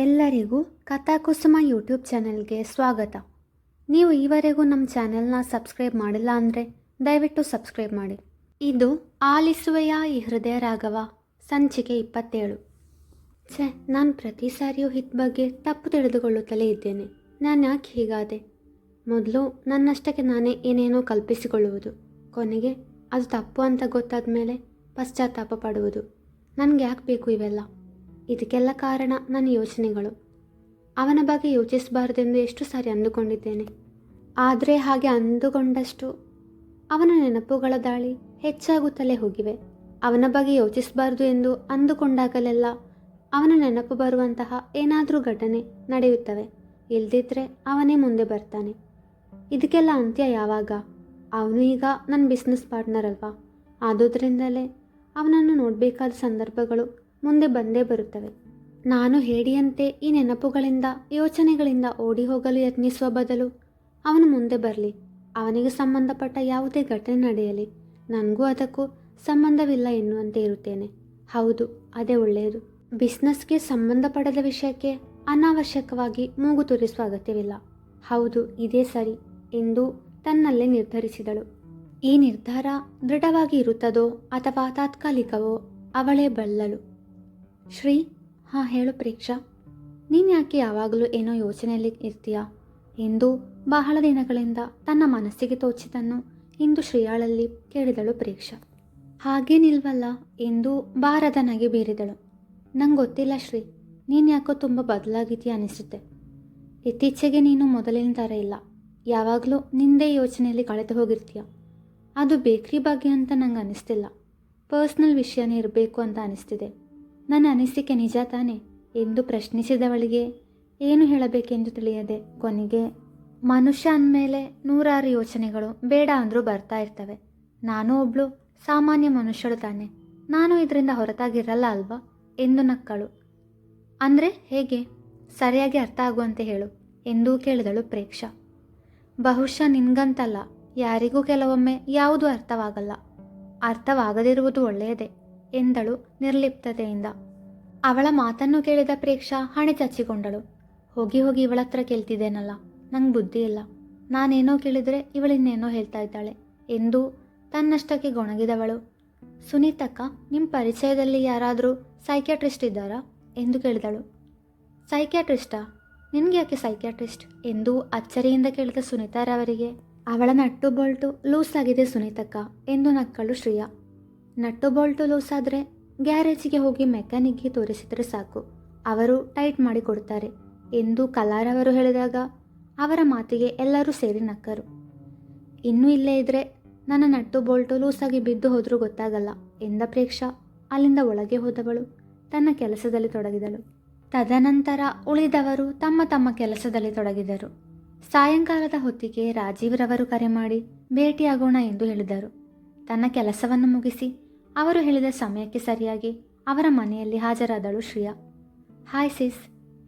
ಎಲ್ಲರಿಗೂ ಕಥಾಕುಸುಮ ಯೂಟ್ಯೂಬ್ ಚಾನೆಲ್ಗೆ ಸ್ವಾಗತ. ನೀವು ಈವರೆಗೂ ನಮ್ಮ ಚಾನೆಲ್ನ ಸಬ್ಸ್ಕ್ರೈಬ್ ಮಾಡಿಲ್ಲ ಅಂದರೆ ದಯವಿಟ್ಟು ಸಬ್ಸ್ಕ್ರೈಬ್ ಮಾಡಿ. ಇದು ಆಲಿಸುವೆಯ ಈ ಹೃದಯ ರಾಘವ? ಸಂಚಿಕೆ ಇಪ್ಪತ್ತೇಳು. ಛೆ, ನಾನು ಪ್ರತಿ ಸಾರಿಯೂ ಹಿತ್ ಬಗ್ಗೆ ತಪ್ಪು ತಿಳಿದುಕೊಳ್ಳುತ್ತಲೇ ಇದ್ದೇನೆ. ನಾನು ಯಾಕೆ ಹೀಗಾದೆ? ಮೊದಲು ನನ್ನಷ್ಟಕ್ಕೆ ನಾನೇ ಏನೇನೋ ಕಲ್ಪಿಸಿಕೊಳ್ಳುವುದು. ಕೊನೆಗೆ ಅದು ತಪ್ಪು ಅಂತ ಗೊತ್ತಾದ ಮೇಲೆ ಪಶ್ಚಾತ್ತಾಪ ಪಡುವುದು. ನನಗೆ ಯಾಕೆ ಬೇಕು ಇವೆಲ್ಲ? ಇದಕ್ಕೆಲ್ಲ ಕಾರಣ ನನ್ನ ಯೋಚನೆಗಳು. ಅವನ ಬಗ್ಗೆ ಯೋಚಿಸಬಾರ್ದೆಂದು ಎಷ್ಟು ಸಾರಿ ಅಂದುಕೊಂಡಿದ್ದೇನೆ. ಆದರೆ ಹಾಗೆ ಅಂದುಕೊಂಡಷ್ಟು ಅವನ ನೆನಪುಗಳ ದಾಳಿ ಹೆಚ್ಚಾಗುತ್ತಲೇ ಹೋಗಿವೆ. ಅವನ ಬಗ್ಗೆ ಯೋಚಿಸಬಾರ್ದು ಎಂದು ಅಂದುಕೊಂಡಾಗಲೆಲ್ಲ ಅವನ ನೆನಪು ಬರುವಂತಹ ಏನಾದರೂ ಘಟನೆ ನಡೆಯುತ್ತವೆ. ಇಲ್ದಿದ್ರೆ ಅವನೇ ಮುಂದೆ ಬರ್ತಾನೆ. ಇದಕ್ಕೆಲ್ಲ ಅಂತ್ಯ ಯಾವಾಗ? ಅವನು ಈಗ ನನ್ನ ಬಿಸ್ನೆಸ್ ಪಾರ್ಟ್ನರ್ ಅಲ್ವಾ? ಆದುದರಿಂದಲೇ ಅವನನ್ನು ನೋಡಬೇಕಾದ ಸಂದರ್ಭಗಳು ಮುಂದೆ ಬಂದೇ ಬರುತ್ತವೆ. ನಾನು ಹೇಳಿಯಂತೆ ಈ ನೆನಪುಗಳಿಂದ, ಯೋಚನೆಗಳಿಂದ ಓಡಿ ಹೋಗಲು ಯತ್ನಿಸುವ ಬದಲು ಅವನು ಮುಂದೆ ಬರಲಿ. ಅವನಿಗೆ ಸಂಬಂಧಪಟ್ಟ ಯಾವುದೇ ಘಟನೆ ನಡೆಯಲಿ. ನನಗೂ ಅದಕ್ಕೂ ಸಂಬಂಧವಿಲ್ಲ ಎನ್ನುವಂತೆ ಇರುತ್ತೇನೆ. ಹೌದು, ಅದೇ ಒಳ್ಳೆಯದು. ಬಿಸ್ನೆಸ್ಗೆ ಸಂಬಂಧಪಡದ ವಿಷಯಕ್ಕೆ ಅನಾವಶ್ಯಕವಾಗಿ ಮೂಗು ತೂರಿಸುವ ಅಗತ್ಯವಿಲ್ಲ. ಹೌದು, ಇದೇ ಸರಿ, ಎಂದು ತನ್ನಲ್ಲೇ ನಿರ್ಧರಿಸಿದಳು. ಈ ನಿರ್ಧಾರ ದೃಢವಾಗಿ ಇರುತ್ತದೋ ಅಥವಾ ತಾತ್ಕಾಲಿಕವೋ ಅವಳೇ ಬಲ್ಲಳು. ಶ್ರೀ, ಹಾಂ ಹೇಳು ಪ್ರೇಕ್ಷಾ. ನೀನು ಯಾಕೆ ಯಾವಾಗಲೂ ಏನೋ ಯೋಚನೆಯಲ್ಲಿ ಇರ್ತೀಯಾ? ಎಂದು ಬಹಳ ದಿನಗಳಿಂದ ತನ್ನ ಮನಸ್ಸಿಗೆ ತೋಚಿದನ್ನು ಇಂದು ಶ್ರೀಯಾಳಲ್ಲಿ ಕೇಳಿದಳು ಪ್ರೇಕ್ಷಾ. ಹಾಗೇನಿಲ್ವಲ್ಲ ಎಂದು ಬಾರದ ನಗೆ ಬೀರಿದಳು. ನಂಗೆ ಗೊತ್ತಿಲ್ಲ ಶ್ರೀ, ನೀನು ಯಾಕೋ ತುಂಬ ಬದಲಾಗಿದೆಯಾ ಅನಿಸುತ್ತೆ. ಇತ್ತೀಚೆಗೆ ನೀನು ಮೊದಲಿನ ಥರ ಇಲ್ಲ. ಯಾವಾಗಲೂ ನಿಂದೇ ಯೋಚನೆಯಲ್ಲಿ ಕಳೆದು ಹೋಗಿರ್ತೀಯ? ಅದು ಬೇಕ್ರಿ ಬಗ್ಗೆ ಅಂತ ನಂಗೆ ಅನಿಸ್ತಿಲ್ಲ. ಪರ್ಸ್ನಲ್ ವಿಷಯನೇ ಇರಬೇಕು ಅಂತ ಅನಿಸ್ತಿದೆ. ನನ್ನ ಅನಿಸಿಕೆ ನಿಜ ತಾನೆ ಎಂದು ಪ್ರಶ್ನಿಸಿದವಳಿಗೆ, ಏನು ಹೇಳಬೇಕೆಂದು ತಿಳಿಯದೆ ಕೊನೆಗೆ, ಮನುಷ್ಯ ಅಂದಮೇಲೆ ನೂರಾರು ಯೋಚನೆಗಳು ಬೇಡ ಅಂದರೂ ಬರ್ತಾ ಇರ್ತವೆ. ನಾನು ಒಬ್ಳು ಸಾಮಾನ್ಯ ಮನುಷ್ಯಳು ತಾನೆ. ನಾನು ಇದರಿಂದ ಹೊರತಾಗಿರಲ್ಲ ಅಲ್ವಾ? ಎಂದು ನಕ್ಕಳು. ಅಂದರೆ ಹೇಗೆ? ಸರಿಯಾಗಿ ಅರ್ಥ ಆಗುವಂತೆ ಹೇಳು, ಎಂದೂ ಕೇಳಿದಳು ಪ್ರೇಕ್ಷ. ಬಹುಶಃ ನಿನ್ಗಂತಲ್ಲ. ಯಾರಿಗೂ ಕೆಲವೊಮ್ಮೆ ಯಾವುದೂ ಅರ್ಥವಾಗಲ್ಲ. ಅರ್ಥವಾಗದಿರುವುದು ಒಳ್ಳೆಯದೇ. ಎಂದಳು ನಿರ್ಲಿಪ್ತತೆಯಿಂದ. ಅವಳ ಮಾತನ್ನು ಕೇಳಿದ ಪ್ರೇಕ್ಷಾ ಹಣೆ ಚಚ್ಚಿಕೊಂಡಳು. ಹೋಗಿ ಹೋಗಿ ಇವಳ ಹತ್ರ ಕೇಳ್ತಿದ್ದೇನಲ್ಲ, ನಂಗೆ ಬುದ್ಧಿ ಇಲ್ಲ. ನಾನೇನೋ ಕೇಳಿದರೆ ಇವಳಿನ್ನೇನೋ ಹೇಳ್ತಾ ಇದ್ದಾಳೆ. ಎಂದು ತನ್ನಷ್ಟಕ್ಕೆ ಗೊಣಗಿದವಳು. ಸುನೀತಕ್ಕ ನಿಮ್ಮ ಪರಿಚಯದಲ್ಲಿ ಯಾರಾದರೂ ಸೈಕ್ಯಾಟ್ರಿಸ್ಟ್ ಇದ್ದಾರಾ? ಎಂದು ಕೇಳಿದಳು. ಸೈಕ್ಯಾಟ್ರಿಸ್ಟಾ? ನಿನಗೆ ಯಾಕೆ ಸೈಕ್ಯಾಟ್ರಿಸ್ಟ್? ಎಂದು ಅಚ್ಚರಿಯಿಂದ ಕೇಳಿದ ಸುನೀತಾರವರಿಗೆ ಅವಳ ನಟ್ಟು ಬೋಲ್ಟು ಲೂಸ್ ಆಗಿದೆ ಸುನೀತಕ್ಕ ಎಂದು ನಕ್ಕಳು ಶ್ರೇಯಾ. ನಟ್ಟು ಬಾಲ್ಟು ಲೂಸ್ ಆದರೆ ಗ್ಯಾರೇಜಿಗೆ ಹೋಗಿ ಮೆಕ್ಯಾನಿಕ್ಗೆ ತೋರಿಸಿದರೆ ಸಾಕು. ಅವರು ಟೈಟ್ ಮಾಡಿ ಕೊಡ್ತಾರೆ. ಎಂದು ಕಲಾರವರು ಹೇಳಿದಾಗ ಅವರ ಮಾತಿಗೆ ಎಲ್ಲರೂ ಸೇರಿ ನಕ್ಕರು. ಇನ್ನೂ ಇಲ್ಲೇ ಇದ್ರೆ ನನ್ನ ನಟ್ಟು ಬೋಲ್ಟು ಲೂಸಾಗಿ ಬಿದ್ದು ಹೋದರೂ ಗೊತ್ತಾಗಲ್ಲ ಎಂದ ಪ್ರೇಕ್ಷಾ ಅಲ್ಲಿಂದ ಒಳಗೆ ಹೋದವಳು ತನ್ನ ಕೆಲಸದಲ್ಲಿ ತೊಡಗಿದಳು. ತದನಂತರ ಉಳಿದವರು ತಮ್ಮ ತಮ್ಮ ಕೆಲಸದಲ್ಲಿ ತೊಡಗಿದರು. ಸಾಯಂಕಾಲದ ಹೊತ್ತಿಗೆ ರಾಜೀವ್ರವರು ಕರೆ ಮಾಡಿ ಭೇಟಿಯಾಗೋಣ ಎಂದು ಹೇಳಿದರು. ತನ್ನ ಕೆಲಸವನ್ನು ಮುಗಿಸಿ ಅವರು ಹೇಳಿದ ಸಮಯಕ್ಕೆ ಸರಿಯಾಗಿ ಅವರ ಮನೆಯಲ್ಲಿ ಹಾಜರಾದಳು ಶ್ರಿಯಾ. ಹಾಯ್ ಸಿಸ್,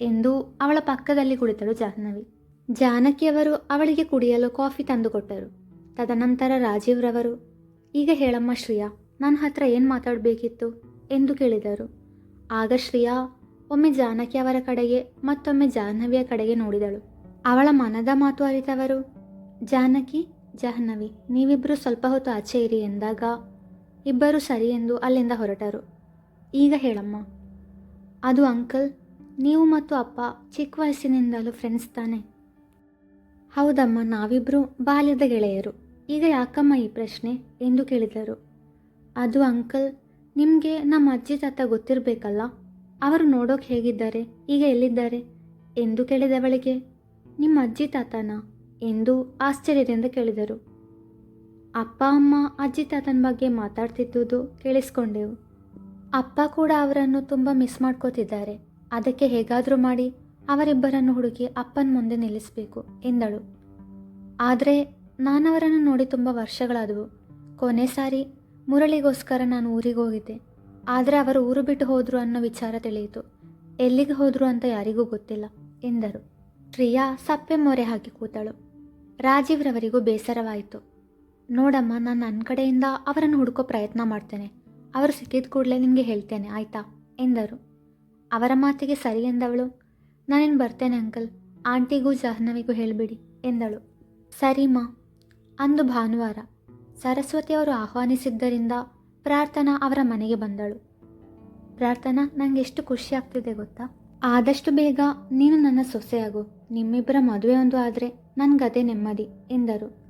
ಎಂದು ಅವಳ ಪಕ್ಕದಲ್ಲಿ ಕುಳಿತಳು ಜಾಹ್ನವಿ. ಜಾನಕಿಯವರು ಅವಳಿಗೆ ಕುಡಿಯಲು ಕಾಫಿ ತಂದುಕೊಟ್ಟರು. ತದನಂತರ ರಾಜೀವ್ರವರು, ಈಗ ಹೇಳಮ್ಮ ಶ್ರಿಯಾ ನನ್ನ ಹತ್ರ ಏನು ಮಾತಾಡಬೇಕಿತ್ತು? ಎಂದು ಕೇಳಿದರು. ಆಗ ಶ್ರಿಯಾ ಒಮ್ಮೆ ಜಾನಕಿ ಅವರ ಕಡೆಗೆ ಮತ್ತೊಮ್ಮೆ ಜಾಹ್ನವಿಯ ಕಡೆಗೆ ನೋಡಿದಳು. ಅವಳ ಮನದ ಮಾತು ಅರಿತವರು, ಜಾನಕಿ, ಜಾಹ್ನವಿ ನೀವಿಬ್ಬರು ಸ್ವಲ್ಪ ಹೊತ್ತು ಆಚೆ ಇರಿ ಎಂದಾಗ ಇಬ್ಬರು ಸರಿ ಎಂದು ಅಲ್ಲಿಂದ ಹೊರಟರು. ಈಗ ಹೇಳಮ್ಮ, ಅದು ಅಂಕಲ್, ನೀವು ಮತ್ತು ಅಪ್ಪ ಚಿಕ್ಕ ವಯಸ್ಸಿನಿಂದಲೂ ಫ್ರೆಂಡ್ಸ್ ತಾನೆ. ಹೌದಮ್ಮ ನಾವಿಬ್ಬರು ಬಾಲ್ಯದ ಗೆಳೆಯರು. ಈಗ ಯಾಕಮ್ಮ ಈ ಪ್ರಶ್ನೆ ಎಂದು ಕೇಳಿದರು. ಅದು ಅಂಕಲ್, ನಿಮಗೆ ನಮ್ಮ ಅಜ್ಜಿ ತಾತ ಗೊತ್ತಿರಬೇಕಲ್ಲ, ಅವರು ನೋಡೋಕೆ ಹೇಗಿದ್ದಾರೆ, ಈಗ ಎಲ್ಲಿದ್ದಾರೆ ಎಂದು ಕೇಳಿದವಳಿಗೆ, ನಿಮ್ಮ ಅಜ್ಜಿ ತಾತನ ಎಂದು ಆಶ್ಚರ್ಯದಿಂದ ಕೇಳಿದರು. ಅಪ್ಪ ಅಮ್ಮ, ಅಜ್ಜಿ ತಾತನ ಬಗ್ಗೆ ಮಾತಾಡ್ತಿದ್ದುದು ಕೇಳಿಸ್ಕೊಂಡೆವು. ಅಪ್ಪ ಕೂಡ ಅವರನ್ನು ತುಂಬ ಮಿಸ್ ಮಾಡ್ಕೋತಿದ್ದಾರೆ. ಅದಕ್ಕೆ ಹೇಗಾದರೂ ಮಾಡಿ ಅವರಿಬ್ಬರನ್ನು ಹುಡುಕಿ ಅಪ್ಪನ ಮುಂದೆ ನಿಲ್ಲಿಸಬೇಕು ಎಂದಳು. ಆದರೆ ನಾನವರನ್ನು ನೋಡಿ ತುಂಬ ವರ್ಷಗಳಾದವು. ಕೊನೆ ಸಾರಿ ಮುರಳಿಗೋಸ್ಕರ ನಾನು ಊರಿಗೆ ಹೋಗಿದ್ದೆ. ಆದರೆ ಅವರು ಊರು ಬಿಟ್ಟು ಹೋದರು ಅನ್ನೋ ವಿಚಾರ ತಿಳಿಯಿತು. ಎಲ್ಲಿಗೆ ಹೋದರು ಅಂತ ಯಾರಿಗೂ ಗೊತ್ತಿಲ್ಲ ಎಂದರು. ಪ್ರಿಯಾ ಸಪ್ಪೆ ಮೊರೆ ಹಾಕಿ ಕೂತಳು. ರಾಜೀವ್ರವರಿಗೂ ಬೇಸರವಾಯಿತು. ನೋಡಮ್ಮ, ನಾನು ನನ್ನ ಕಡೆಯಿಂದ ಅವರನ್ನು ಹುಡುಕೋ ಪ್ರಯತ್ನ ಮಾಡ್ತೇನೆ. ಅವರು ಸಿಕ್ಕಿದ ಕೂಡಲೇ ನಿಮಗೆ ಹೇಳ್ತೇನೆ, ಆಯಿತಾ? ಎಂದರು. ಅವರ ಮಾತಿಗೆ ಸರಿ ಎಂದವಳು. ನಾನೇನು ಬರ್ತೇನೆ ಅಂಕಲ್? ಆಂಟಿಗೂ ಜಾಹ್ನವಿಗೂ ಹೇಳಿಬಿಡಿ, ಎಂದಳು. ಸರಿಮ್ಮ, ಅಂದು ಭಾನುವಾರ. ಸರಸ್ವತಿಯವರು ಆಹ್ವಾನಿಸಿದ್ದರಿಂದ ಪ್ರಾರ್ಥನಾ ಅವರ ಮನೆಗೆ ಬಂದಳು. ಪ್ರಾರ್ಥನಾ ನನಗೆ ಎಷ್ಟು ಖುಷಿ ಆಗ್ತಿದೆ ಗೊತ್ತಾ? ಆದಷ್ಟು ಬೇಗ ನೀನು ನನ್ನ ಸೊಸೆಯಾಗು. ನಿಮ್ಮಿಬ್ಬರ ಮದುವೆ ಒಂದು ಆದರೆ ನನಗದೇ ನೆಮ್ಮದಿ, ಎಂದರು.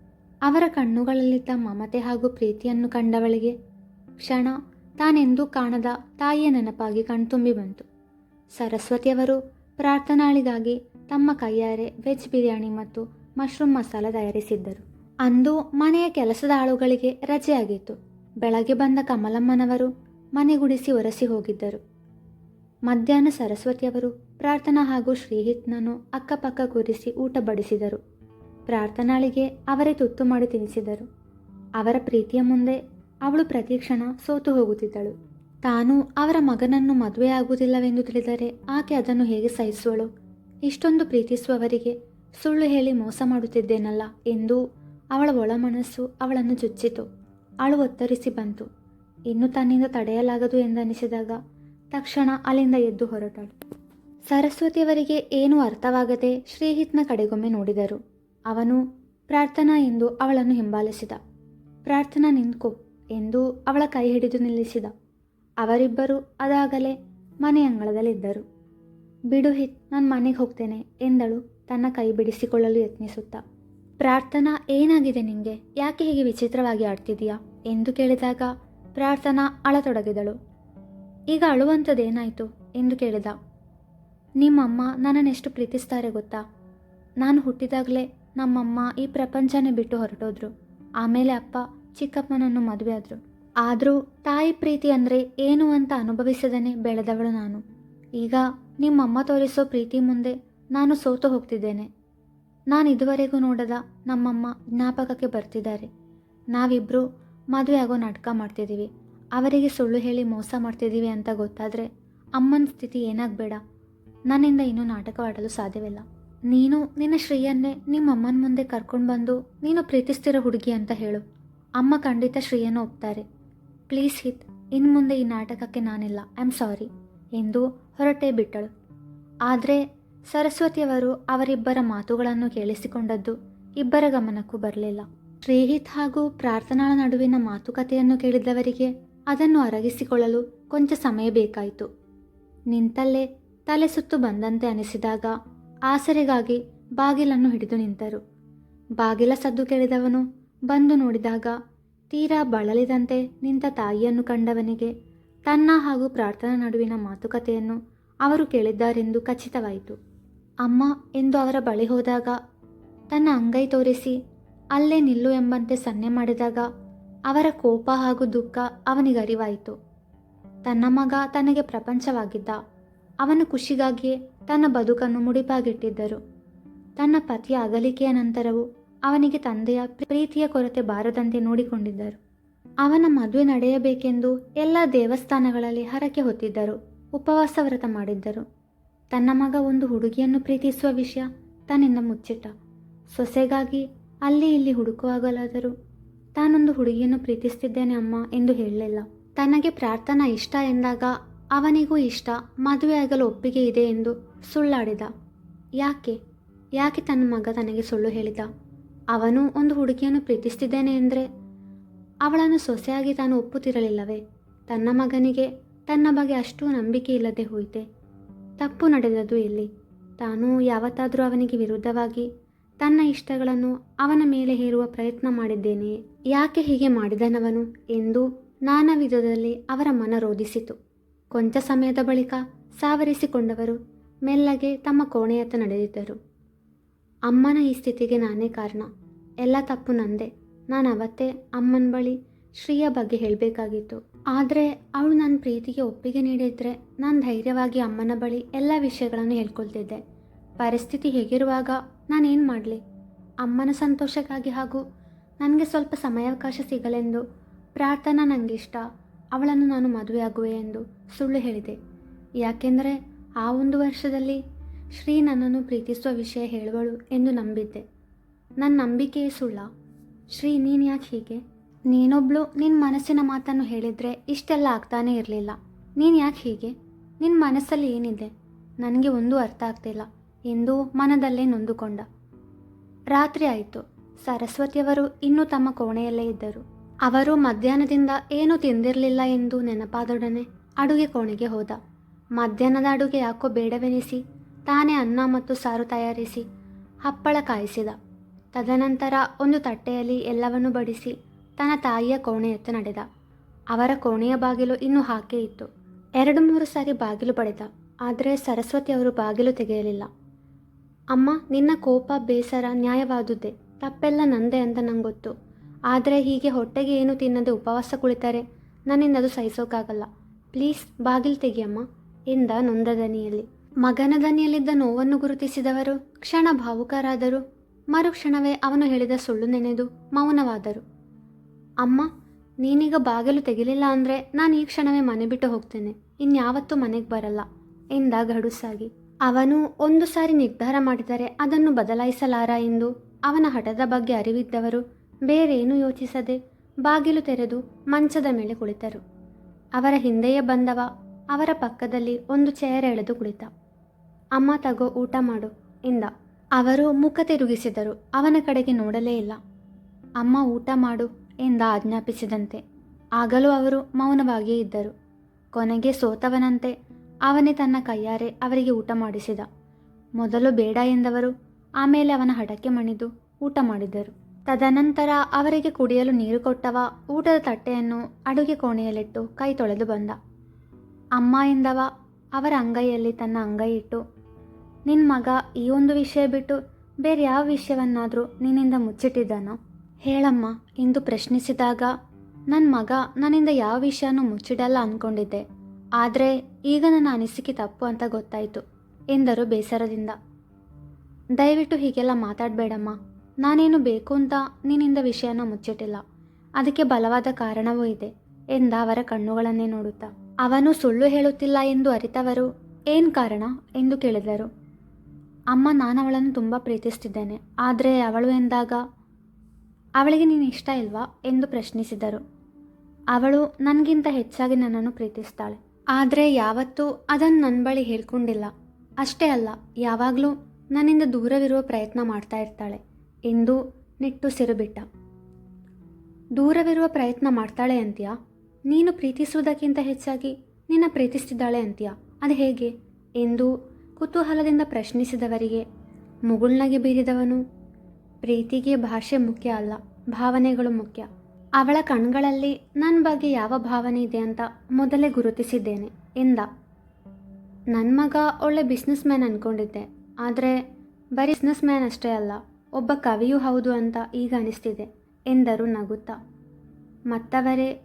ಅವರ ಕಣ್ಣುಗಳಲ್ಲಿದ್ದ ಮಮತೆ ಹಾಗೂ ಪ್ರೀತಿಯನ್ನು ಕಂಡವಳಿಗೆ ಕ್ಷಣ ತಾನೆಂದೂ ಕಾಣದ ತಾಯಿಯ ನೆನಪಾಗಿ ಕಣ್ತುಂಬಿ ಬಂತು. ಸರಸ್ವತಿಯವರು ಪ್ರಾರ್ಥನಾಳಿಗಾಗಿ ತಮ್ಮ ಕೈಯಾರೆ ವೆಜ್ ಬಿರಿಯಾನಿ ಮತ್ತು ಮಶ್ರೂಮ್ ಮಸಾಲ ತಯಾರಿಸಿದ್ದರು. ಅಂದು ಮನೆಯ ಕೆಲಸದ ಆಳುಗಳಿಗೆ ರಜೆಯಾಗಿತ್ತು ಬೆಳಗ್ಗೆ ಬಂದ ಕಮಲಮ್ಮನವರು ಮನೆಗುಡಿಸಿ ಒರೆಸಿ ಹೋಗಿದ್ದರು. ಮಧ್ಯಾಹ್ನ ಸರಸ್ವತಿಯವರು ಪ್ರಾರ್ಥನಾ ಹಾಗೂ ಶ್ರೀಹಿತ್ನನ್ನು ಅಕ್ಕಪಕ್ಕ ಕೂರಿಸಿ ಊಟ ಬಡಿಸಿದರು. ಪ್ರಾರ್ಥನಾಳಿಗೆ ಅವರೇ ತುತ್ತು ಮಾಡಿ ತಿನ್ನಿಸಿದರು ಅವರ ಪ್ರೀತಿಯ ಮುಂದೆ ಅವಳು ಪ್ರತಿಕ್ಷಣ ಸೋತು ಹೋಗುತ್ತಿದ್ದಳು. ತಾನು ಅವರ ಮಗನನ್ನು ಮದುವೆಯಾಗುವುದಿಲ್ಲವೆಂದು ತಿಳಿದರೆ ಆಕೆ ಅದನ್ನು ಹೇಗೆ ಸಹಿಸುವಳು? ಇಷ್ಟೊಂದು ಪ್ರೀತಿಸುವವರಿಗೆ ಸುಳ್ಳು ಹೇಳಿ ಮೋಸ ಮಾಡುತ್ತಿದ್ದೇನಲ್ಲ ಎಂದು ಅವಳ ಒಳಮನಸ್ಸು ಅವಳನ್ನು ಚುಚ್ಚಿತು. ಅವಳು ಒತ್ತರಿಸಿ ಬಂತು. ಇನ್ನು ತನ್ನಿಂದ ತಡೆಯಲಾಗದು ಎಂದನಿಸಿದಾಗ ತಕ್ಷಣ ಅಲ್ಲಿಂದ ಎದ್ದು ಹೊರಟಳು. ಸರಸ್ವತಿಯವರಿಗೆ ಏನೂ ಅರ್ಥವಾಗದೆ ಶ್ರೀಹಿತ್ನ ಕಡೆಗೊಮ್ಮೆ ನೋಡಿದರು. ಅವನು ಪ್ರಾರ್ಥನಾ ಎಂದು ಅವಳನ್ನು ಹಿಂಬಾಲಿಸಿದ. ಪ್ರಾರ್ಥನಾ ನಿಂತ್ಕೋ ಎಂದು ಅವಳ ಕೈ ಹಿಡಿದು ನಿಲ್ಲಿಸಿದ. ಅವರಿಬ್ಬರು ಅದಾಗಲೇ ಮನೆ ಅಂಗಳದಲ್ಲಿದ್ದರು. ಬಿಡು ಹಿತ್, ನಾನು ಮನೆಗೆ ಹೋಗ್ತೇನೆ ಎಂದಳು ತನ್ನ ಕೈ ಬಿಡಿಸಿಕೊಳ್ಳಲು ಯತ್ನಿಸುತ್ತಾ. ಪ್ರಾರ್ಥನಾ, ಏನಾಗಿದೆ ನಿಂಗೆ? ಯಾಕೆ ಹೀಗೆ ವಿಚಿತ್ರವಾಗಿ ಆಡ್ತಿದೀಯಾ? ಎಂದು ಕೇಳಿದಾಗ ಪ್ರಾರ್ಥನಾ ಅಳತೊಡಗಿದಳು. ಈಗ ಅಳುವಂಥದ್ದೇನಾಯಿತು ಎಂದು ಕೇಳಿದ. ನಿಮ್ಮಮ್ಮ ನನ್ನನ್ನೆಷ್ಟು ಪ್ರೀತಿಸ್ತಾರೆ ಗೊತ್ತಾ? ನಾನು ಹುಟ್ಟಿದಾಗಲೇ ನಮ್ಮಮ್ಮ ಈ ಪ್ರಪಂಚನೇ ಬಿಟ್ಟು ಹೊರಟೋದ್ರು. ಆಮೇಲೆ ಅಪ್ಪ, ಚಿಕ್ಕಪ್ಪನನ್ನು ಮದುವೆ ಆದರು. ಆದರೂ ತಾಯಿ ಪ್ರೀತಿ ಅಂದರೆ ಏನು ಅಂತ ಅನುಭವಿಸದೇ ಬೆಳೆದವಳು ನಾನು. ಈಗ ನಿಮ್ಮಮ್ಮ ತೋರಿಸೋ ಪ್ರೀತಿ ಮುಂದೆ ನಾನು ಸೋತು ಹೋಗ್ತಿದ್ದೇನೆ. ನಾನು ಇದುವರೆಗೂ ನೋಡದ ನಮ್ಮಮ್ಮ ಜ್ಞಾಪಕಕ್ಕೆ ಬರ್ತಿದ್ದಾರೆ. ನಾವಿಬ್ಬರು ಮದುವೆ ಆಗೋ ನಾಟಕ ಮಾಡ್ತಿದ್ದೀವಿ. ಅವರಿಗೆ ಸುಳ್ಳು ಹೇಳಿ ಮೋಸ ಮಾಡ್ತಿದ್ದೀವಿ ಅಂತ ಗೊತ್ತಾದರೆ ಅಮ್ಮನ ಸ್ಥಿತಿ ಏನಾಗಬೇಡ. ನನ್ನಿಂದ ಇನ್ನೂ ನಾಟಕವಾಡಲು ಸಾಧ್ಯವಿಲ್ಲ. ನೀನು ನಿನ್ನ ಶ್ರೀಯನ್ನೇ ನಿಮ್ಮ ಅಮ್ಮನ ಮುಂದೆ ಕರ್ಕೊಂಡು ಬಂದು ನೀನು ಪ್ರೀತಿಸ್ತಿರೋ ಹುಡುಗಿ ಅಂತ ಹೇಳು. ಅಮ್ಮ ಖಂಡಿತ ಶ್ರೀಯನ್ನು ಒಪ್ತಾರೆ. ಪ್ಲೀಸ್ ಹಿತ್ ಇನ್ನು ಮುಂದೆ ಈ ನಾಟಕಕ್ಕೆ ನಾನಿಲ್ಲ. ಐ ಆಮ್ ಸಾರಿ ಎಂದು ಹೊರಟೇ ಬಿಟ್ಟಳು. ಆದರೆ ಸರಸ್ವತಿಯವರು ಅವರಿಬ್ಬರ ಮಾತುಗಳನ್ನು ಕೇಳಿಸಿಕೊಂಡದ್ದು ಇಬ್ಬರ ಗಮನಕ್ಕೂ ಬರಲಿಲ್ಲ. ಶ್ರೀಹಿತ್ ಹಾಗೂ ಪ್ರಾರ್ಥನಾಳ ನಡುವಿನ ಮಾತುಕತೆಯನ್ನು ಕೇಳಿದವರಿಗೆ ಅದನ್ನು ಅರಗಿಸಿಕೊಳ್ಳಲು ಕೊಂಚ ಸಮಯ ಬೇಕಾಯಿತು. ನಿಂತಲ್ಲೇ ತಲೆ ಸುತ್ತು ಬಂದಂತೆ ಅನಿಸಿದಾಗ ಆಸರೆಗಾಗಿ ಬಾಗಿಲನ್ನು ಹಿಡಿದು ನಿಂತರು. ಬಾಗಿಲ ಸದ್ದು ಕೇಳಿದವನು ಬಂದು ನೋಡಿದಾಗ ತೀರಾ ಬಳಲಿದಂತೆ ನಿಂತ ತಾಯಿಯನ್ನು ಕಂಡವನಿಗೆ ತನ್ನ ಹಾಗೂ ಪ್ರಾರ್ಥನಾ ನಡುವಿನ ಮಾತುಕತೆಯನ್ನು ಅವರು ಕೇಳಿದ್ದಾರೆಂದು ಖಚಿತವಾಯಿತು. ಅಮ್ಮ, ಎಂದು ಅವರ ಬಳಿ ಹೋದಾಗ ತನ್ನ ಅಂಗೈ ತೋರಿಸಿ ಅಲ್ಲೇ ನಿಲ್ಲು ಎಂಬಂತೆ ಸನ್ನೆ ಮಾಡಿದಾಗ ಅವರ ಕೋಪ ಹಾಗೂ ದುಃಖ ಅವನಿಗೆ ಅರಿವಾಯಿತು. ತನ್ನ ಮಗ ತನಗೆ ಪ್ರಪಂಚವಾಗಿದ್ದ. ಅವನ ಖುಷಿಗಾಗಿಯೇ ತನ್ನ ಬದುಕನ್ನು ಮುಡಿಪಾಗಿಟ್ಟಿದ್ದರು. ತನ್ನ ಪತಿಯ ಅಗಲಿಕೆಯ ನಂತರವೂ ಅವನಿಗೆ ತಂದೆಯ ಪ್ರೀತಿಯ ಕೊರತೆ ಬಾರದಂತೆ ನೋಡಿಕೊಂಡಿದ್ದರು. ಅವನ ಮದುವೆ ನಡೆಯಬೇಕೆಂದು ಎಲ್ಲ ದೇವಸ್ಥಾನಗಳಲ್ಲಿ ಹರಕೆ ಹೊತ್ತಿದ್ದರು, ಉಪವಾಸ ವ್ರತ ಮಾಡಿದ್ದರು. ತನ್ನ ಮಗ ಒಂದು ಹುಡುಗಿಯನ್ನು ಪ್ರೀತಿಸುವ ವಿಷಯ ತನ್ನಿಂದ ಮುಚ್ಚಿಟ್ಟ. ಸೊಸೆಗಾಗಿ ಅಲ್ಲಿ ಇಲ್ಲಿ ಹುಡುಕುವಾಗಲಾದರೂ, ತಾನೊಂದು ಹುಡುಗಿಯನ್ನು ಪ್ರೀತಿಸುತ್ತಿದ್ದೇನೆ ಅಮ್ಮ ಎಂದು ಹೇಳಲಿಲ್ಲ. ತನಗೆ ಪ್ರಾರ್ಥನಾ ಇಷ್ಟ ಎಂದಾಗ ಅವನಿಗೂ ಇಷ್ಟ ಮದುವೆಯಾಗಲು ಒಪ್ಪಿಗೆ ಇದೆ ಎಂದು ಸುಳ್ಳಾಡಿದ. ಯಾಕೆ? ಯಾಕೆ ತನ್ನ ಮಗ ತನಗೆ ಸುಳ್ಳು ಹೇಳಿದ? ಅವನು ಒಂದು ಹುಡುಗಿಯನ್ನು ಪ್ರೀತಿಸ್ತಿದ್ದೇನೆ ಎಂದರೆ ಅವಳನ್ನು ಸೊಸೆಯಾಗಿ ತಾನು ಒಪ್ಪುತ್ತಿರಲಿಲ್ಲವೇ? ತನ್ನ ಮಗನಿಗೆ, ತನ್ನ ಬಗ್ಗೆ ಅಷ್ಟು ನಂಬಿಕೆ ಇಲ್ಲದೆ ಹೋಯಿತೆ. ತಪ್ಪು ನಡೆದದು ಎಲ್ಲಿ? ತಾನು ಯಾವತ್ತಾದರೂ ಅವನಿಗೆ ವಿರುದ್ಧವಾಗಿ ತನ್ನ ಇಷ್ಟಗಳನ್ನು ಅವನ ಮೇಲೆ ಹೇರುವ ಪ್ರಯತ್ನ ಮಾಡಿದ್ದೇನೆಯೇ? ಯಾಕೆ ಹೀಗೆ ಮಾಡಿದನವನು? ಎಂದು ನಾನಾ ವಿಧದಲ್ಲಿ ಅವರ ಮನ ರೋಧಿಸಿತು. ಕೊಂಚ ಸಮಯದ ಬಳಿಕ ಸಾವರಿಸಿಕೊಂಡವರು ಮೆಲ್ಲಗೆ ತಮ್ಮ ಕೋಣೆಯತ್ತ ನಡೆದಿದ್ದರು. ಅಮ್ಮನ ಈ ಸ್ಥಿತಿಗೆ ನಾನೇ ಕಾರಣ. ಎಲ್ಲ ತಪ್ಪು ನಂದೆ. ನಾನು ಅವತ್ತೇ ಅಮ್ಮನ ಬಳಿ ಶ್ರೀಯ ಬಗ್ಗೆ ಹೇಳಬೇಕಾಗಿತ್ತು. ಆದರೆ ಅವಳು ನನ್ನ ಪ್ರೀತಿಗೆ ಒಪ್ಪಿಗೆ ನೀಡಿದರೆ ನಾನು ಧೈರ್ಯವಾಗಿ ಅಮ್ಮನ ಬಳಿ ಎಲ್ಲ ವಿಷಯಗಳನ್ನು ಹೇಳ್ಕೊಳ್ತಿದ್ದೆ. ಪರಿಸ್ಥಿತಿ ಹೇಗಿರುವಾಗ ನಾನೇನು ಮಾಡಲಿ? ಅಮ್ಮನ ಸಂತೋಷಕ್ಕಾಗಿ ಹಾಗೂ ನನಗೆ ಸ್ವಲ್ಪ ಸಮಯಾವಕಾಶ ಸಿಗಲೆಂದು ಪ್ರಾರ್ಥನಾ ನನಗಿಷ್ಟ ಅವಳನ್ನು ನಾನು ಮದುವೆಯಾಗುವೆ ಎಂದು ಸುಳ್ಳು ಹೇಳಿದೆ. ಯಾಕೆಂದರೆ ಆ ಒಂದು ವರ್ಷದಲ್ಲಿ ಶ್ರೀ ನನ್ನನ್ನು ಪ್ರೀತಿಸುವ ವಿಷಯ ಹೇಳುವಳು ಎಂದು ನಂಬಿದ್ದೆ. ನನ್ನ ನಂಬಿಕೆಯೇ ಸುಳ್ಳ. ಶ್ರೀ, ನೀನು ಯಾಕೆ ಹೀಗೆ? ನೀನೊಬ್ಳು ನಿನ್ನ ಮನಸ್ಸಿನ ಮಾತನ್ನು ಹೇಳಿದರೆ ಇಷ್ಟೆಲ್ಲ ಆಗ್ತಾನೇ ಇರಲಿಲ್ಲ. ನೀನು ಯಾಕೆ ಹೀಗೆ? ನಿನ್ನ ಮನಸ್ಸಲ್ಲಿ ಏನಿದೆ? ನನಗೆ ಒಂದೂ ಅರ್ಥ ಆಗ್ತಿಲ್ಲ ಎಂದು ಮನದಲ್ಲೇ ನೊಂದುಕೊಂಡ. ರಾತ್ರಿ ಆಯಿತು. ಸರಸ್ವತಿಯವರು ಇನ್ನೂ ತಮ್ಮ ಕೋಣೆಯಲ್ಲೇ ಇದ್ದರು. ಅವರು ಮಧ್ಯಾಹ್ನದಿಂದ ಏನೂ ತಿಂದಿರಲಿಲ್ಲ ಎಂದು ನೆನಪಾದೊಡನೆ ಅಡುಗೆ ಕೋಣೆಗೆ ಹೋದ. ಮಧ್ಯಾಹ್ನದ ಅಡುಗೆ ಯಾಕೋ ಬೇಡವೆನಿಸಿ ತಾನೇ ಅನ್ನ ಮತ್ತು ಸಾರು ತಯಾರಿಸಿ ಹಪ್ಪಳ ಕಾಯಿಸಿದ. ತದನಂತರ ಒಂದು ತಟ್ಟೆಯಲ್ಲಿ ಎಲ್ಲವನ್ನೂ ಬಡಿಸಿ ತನ್ನ ತಾಯಿಯ ಕೋಣೆಯತ್ತ ನಡೆದ. ಅವರ ಕೋಣೆಯ ಬಾಗಿಲು ಇನ್ನೂ ಹಾಕೇ ಇತ್ತು. ಎರಡು ಮೂರು ಸಾರಿ ಬಾಗಿಲು ಪಡೆದ. ಆದರೆ ಸರಸ್ವತಿ ಅವರು ಬಾಗಿಲು ತೆಗೆಯಲಿಲ್ಲ. ಅಮ್ಮ, ನಿನ್ನ ಕೋಪ, ಬೇಸರ, ನ್ಯಾಯವಾದುದೇ, ತಪ್ಪೆಲ್ಲ ನಂದೆ ಅಂತ ನಂಗೊತ್ತು. ಗೊತ್ತು ಆದರೆ ಹೀಗೆ ಹೊಟ್ಟೆಗೆ ಏನು ತಿನ್ನದೆ ಉಪವಾಸ ಕುಳಿತರೆ, ನನ್ನಿಂದ ಅದು ಸಹಿಸೋಕ್ಕಾಗಲ್ಲ ಪ್ಲೀಸ್, ಬಾಗಿಲು ತೆಗಿಯಮ್ಮ, ಎಂದ ನೊಂದ ದನಿಯಲ್ಲಿ ಮಗನ ದನಿಯಲ್ಲಿದ್ದ ನೋವನ್ನು ಗುರುತಿಸಿದವರು, ಕ್ಷಣ ಭಾವುಕರಾದರು. ಮರುಕ್ಷಣವೇ ಅವನು ಹೇಳಿದ ಸುಳ್ಳು ನೆನೆದು ಮೌನವಾದರು. ಅಮ್ಮ, ನೀನೀಗ ಬಾಗಿಲು ತೆಗಿಲಿಲ್ಲ ಅಂದರೆ ನಾನು ಈ ಕ್ಷಣವೇ ಮನೆ ಬಿಟ್ಟು ಹೋಗ್ತೇನೆ. ಇನ್ಯಾವತ್ತೂ ಮನೆಗೆ ಬರಲ್ಲ, ಎಂದ ಗಡುಸಾಗಿ ಅವನು ಒಂದು ಸಾರಿ ನಿರ್ಧಾರ ಮಾಡಿದರೆ ಅದನ್ನು ಬದಲಾಯಿಸಲಾರ ಎಂದು ಅವನ ಹಠದ ಬಗ್ಗೆ ಅರಿವಿದ್ದವರು ಬೇರೇನೂ ಯೋಚಿಸದೆ ಬಾಗಿಲು ತೆರೆದು ಮಂಚದ ಮೇಲೆ ಕುಳಿತರು. ಅವರ ಹಿಂದೆಯೇ ಬಂದವ ಅವರ ಪಕ್ಕದಲ್ಲಿ ಒಂದು ಚೇರ್ ಎಳೆದು ಕುಳಿತ. ಅಮ್ಮ ತಗೋ ಊಟ ಮಾಡು ಎಂದ ಅವರು ಮುಖ ತಿರುಗಿಸಿದರು, ಅವನ ಕಡೆಗೆ ನೋಡಲೇ ಇಲ್ಲ. ಅಮ್ಮ ಊಟ ಮಾಡು ಎಂದ ಆಜ್ಞಾಪಿಸಿದಂತೆ. ಆಗಲೂ ಅವರು ಮೌನವಾಗಿಯೇ ಇದ್ದರು. ಕೊನೆಗೆ ಸೋತವನಂತೆ ಅವನೇ ತನ್ನ ಕೈಯಾರೆ ಅವರಿಗೆ ಊಟ ಮಾಡಿಸಿದ. ಮೊದಲು ಬೇಡ ಎಂದವರು, ಆಮೇಲೆ ಅವನ ಹಠಕ್ಕೆ ಮಣಿದು ಊಟ ಮಾಡಿದರು. ತದನಂತರ ಅವರಿಗೆ ಕುಡಿಯಲು ನೀರು ಕೊಟ್ಟವ ಊಟದ ತಟ್ಟೆಯನ್ನು ಅಡುಗೆ ಕೋಣೆಯಲ್ಲಿಟ್ಟು ಕೈ ತೊಳೆದು ಬಂದ. ಅಮ್ಮ ಎಂದವ, ಅವರ ಅಂಗೈಯಲ್ಲಿ ತನ್ನ ಅಂಗೈ ಇಟ್ಟು ನಿನ್ನ ಮಗ ಈ ಒಂದು ವಿಷಯ ಬಿಟ್ಟು ಬೇರೆ ಯಾವ ವಿಷಯವನ್ನಾದರೂ ನಿನ್ನಿಂದ ಮುಚ್ಚಿಟ್ಟಿದ್ದಾನೋ? ಹೇಳಮ್ಮ ಎಂದು ಪ್ರಶ್ನಿಸಿದಾಗ ನನ್ನ ಮಗ ನನ್ನಿಂದ ಯಾವ ವಿಷಯನೂ ಮುಚ್ಚಿಡಲ್ಲ ಅಂದ್ಕೊಂಡಿದ್ದೆ ಆದರೆ ಈಗ ನನ್ನ ಅನಿಸಿಕೆ ತಪ್ಪು ಅಂತ ಗೊತ್ತಾಯಿತು, ಎಂದರು ಬೇಸರದಿಂದ. ದಯವಿಟ್ಟು ಹೀಗೆಲ್ಲ ಮಾತಾಡಬೇಡಮ್ಮ. ನಾನೇನು ಬೇಕು ಅಂತ ನಿನ್ನಿಂದ ವಿಷಯನ ಮುಚ್ಚಿಟ್ಟಿಲ್ಲ. ಅದಕ್ಕೆ ಬಲವಾದ ಕಾರಣವೂ ಇದೆ, ಎಂದ ಅವರ ಕಣ್ಣುಗಳನ್ನೇ ನೋಡುತ್ತಾ. ಅವನು ಸುಳ್ಳು ಹೇಳುತ್ತಿಲ್ಲ ಎಂದು ಅರಿತವರು ಏನು ಕಾರಣ ಎಂದು ಕೇಳಿದರು. ಅಮ್ಮ ನಾನು ಅವಳನ್ನು ತುಂಬ ಪ್ರೀತಿಸ್ತಿದ್ದೇನೆ, ಆದರೆ ಅವಳು ಎಂದಾಗ, ಅವಳಿಗೆ ನೀನು ಇಷ್ಟ ಇಲ್ವಾ ಎಂದು ಪ್ರಶ್ನಿಸಿದರು. ಅವಳು ನನಗಿಂತ ಹೆಚ್ಚಾಗಿ ನನ್ನನ್ನು ಪ್ರೀತಿಸ್ತಾಳೆ, ಆದರೆ ಯಾವತ್ತೂ ಅದನ್ನು ನನ್ನ ಬಳಿ ಹೇಳ್ಕೊಂಡಿಲ್ಲ. ಅಷ್ಟೇ ಅಲ್ಲ, ಯಾವಾಗಲೂ ನನ್ನಿಂದ ದೂರವಿರುವ ಪ್ರಯತ್ನ ಮಾಡ್ತಾ ಇರ್ತಾಳೆ. ಎಂದು ನಿಟ್ಟುಸಿರು ಬಿಟ್ಟ ದೂರವಿರುವ ಪ್ರಯತ್ನ ಮಾಡ್ತಾಳೆ ಅಂತೀಯಾ. ನೀನು ಪ್ರೀತಿಸುವುದಕ್ಕಿಂತ ಹೆಚ್ಚಾಗಿ ನಿನ್ನ ಪ್ರೀತಿಸ್ತಿದ್ದಾಳೆ ಅಂತೀಯಾ. ಅದು ಹೇಗೆ? ಎಂದು ಕುತೂಹಲದಿಂದ ಪ್ರಶ್ನಿಸಿದವರಿಗೆ ಮುಗುಳ್ನಗೆ ಬೀರಿದವನು. ಪ್ರೀತಿಗೆ ಭಾಷೆ ಮುಖ್ಯ ಅಲ್ಲ, ಭಾವನೆಗಳು ಮುಖ್ಯ. ಅವಳ ಕಣ್ಗಳಲ್ಲಿ ನನ್ನ ಬಗ್ಗೆ ಯಾವ ಭಾವನೆ ಇದೆ ಅಂತ ಮೊದಲೇ ಗುರುತಿಸಿದ್ದೇನೆ, ಎಂದ. ನನ್ನ ಮಗ ಒಳ್ಳೆ ಬಿಸ್ನೆಸ್ ಮ್ಯಾನ್ ಅಂದ್ಕೊಂಡಿದ್ದೆ ಆದರೆ ಬರೀ ಬಿಸ್ನೆಸ್ ಮ್ಯಾನ್ ಅಷ್ಟೇ ಅಲ್ಲ ಒಬ್ಬ ಕವಿಯೂ ಹೌದು ಅಂತ ಈಗ ಅನಿಸ್ತಿದೆ ಎಂದರು ನಗುತ್ತಾ. ಮತ್ತವರೇ,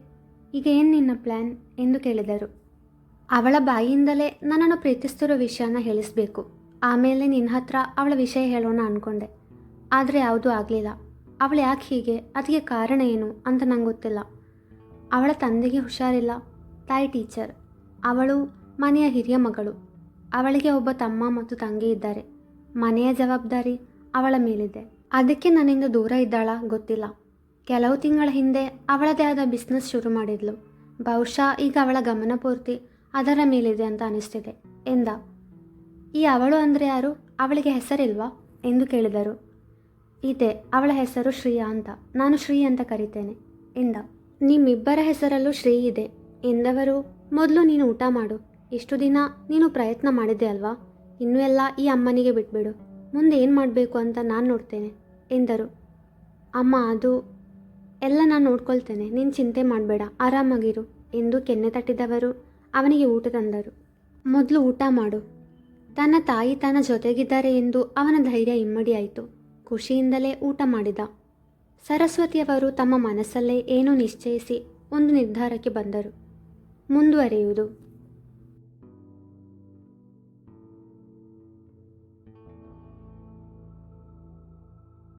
ಈಗ ಏನು ನಿನ್ನ ಪ್ಲ್ಯಾನ್ ಎಂದು ಕೇಳಿದರು. ಅವಳ ಬಾಯಿಯಿಂದಲೇ ನನ್ನನ್ನು ಪ್ರೀತಿಸ್ತಿರೋ ವಿಷಯನ ಹೇಳಿಸ್ಬೇಕು. ಆಮೇಲೆ ನಿನ್ನ ಹತ್ರ ಅವಳ ವಿಷಯ ಹೇಳೋಣ ಅಂದ್ಕೊಂಡೆ ಆದರೆ ಯಾವುದೂ ಆಗಲಿಲ್ಲ. ಅವಳು ಯಾಕೆ ಹೀಗೆ? ಅದಕ್ಕೆ ಕಾರಣ ಏನು ಅಂತ ನಂಗೆ ಗೊತ್ತಿಲ್ಲ ಅವಳ ತಂದೆಗೆ ಹುಷಾರಿಲ್ಲ. ತಾಯಿ ಟೀಚರ್. ಅವಳು ಮನೆಯ ಹಿರಿಯ ಮಗಳು. ಅವಳಿಗೆ ಒಬ್ಬ ತಮ್ಮ ಮತ್ತು ತಂಗಿ ಇದ್ದಾರೆ. ಮನೆಯ ಜವಾಬ್ದಾರಿ ಅವಳ ಮೇಲಿದೆ. ಅದಕ್ಕೆ ನನ್ನಿಂದ ದೂರ ಇದ್ದಾಳ ಗೊತ್ತಿಲ್ಲ. ಕೆಲವು ತಿಂಗಳ ಹಿಂದೆ ಅವಳದೇ ಆದ ಬಿಸ್ನೆಸ್ ಶುರು ಮಾಡಿದ್ಲು. ಬಹುಶಃ ಈಗ ಅವಳ ಗಮನ ಪೂರ್ತಿ ಅದರ ಮೇಲಿದೆ ಅಂತ ಅನಿಸ್ತಿದೆ, ಎಂದ. ಈ ಅವಳು ಅಂದರೆ ಯಾರು? ಅವಳಿಗೆ ಹೆಸರಿಲ್ವಾ? ಎಂದು ಕೇಳಿದರು. ಇದೆ, ಅವಳ ಹೆಸರು ಶ್ರೀಯಾ ಅಂತ. ನಾನು ಶ್ರೀ ಅಂತ ಕರಿತೇನೆ, ಎಂದ. ನಿಮ್ಮಿಬ್ಬರ ಹೆಸರಲ್ಲೂ ಶ್ರೀ ಇದೆ, ಎಂದವರು? ಮೊದಲು ನೀನು ಊಟ ಮಾಡು. ಇಷ್ಟು ದಿನ ನೀನು ಪ್ರಯತ್ನ ಮಾಡಿದ್ದೆ ಅಲ್ವಾ? ಇನ್ನೂ ಎಲ್ಲ ಈ ಅಮ್ಮನಿಗೆ ಬಿಟ್ಬಿಡು. ಮುಂದೆ ಏನು ಮಾಡಬೇಕು ಅಂತ ನಾನು ನೋಡ್ತೇನೆ, ಎಂದರು. ಅಮ್ಮ, ಅದು ಎಲ್ಲ ನಾನು ನೋಡ್ಕೊಳ್ತೇನೆ, ನೀನು ಚಿಂತೆ ಮಾಡಬೇಡ, ಆರಾಮಾಗಿರು, ಎಂದು ಕೆನ್ನೆ ತಟ್ಟಿದವರು, ಅವನಿಗೆ ಊಟ ತಂದರು. ಮೊದಲು ಊಟ ಮಾಡು. ತನ್ನ ತಾಯಿ ತನ್ನ ಜೊತೆಗಿದ್ದಾರೆ ಎಂದು ಅವನ ಧೈರ್ಯ ಇಮ್ಮಡಿಯಾಯಿತು. ಖುಷಿಯಿಂದಲೇ ಊಟ ಮಾಡಿದ. ಸರಸ್ವತಿಯವರು ತಮ್ಮ ಮನಸ್ಸಲ್ಲೇ ಏನೂ ನಿಶ್ಚಯಿಸಿ ಒಂದು ನಿರ್ಧಾರಕ್ಕೆ ಬಂದರು. ಮುಂದುವರಿಯುವುದು.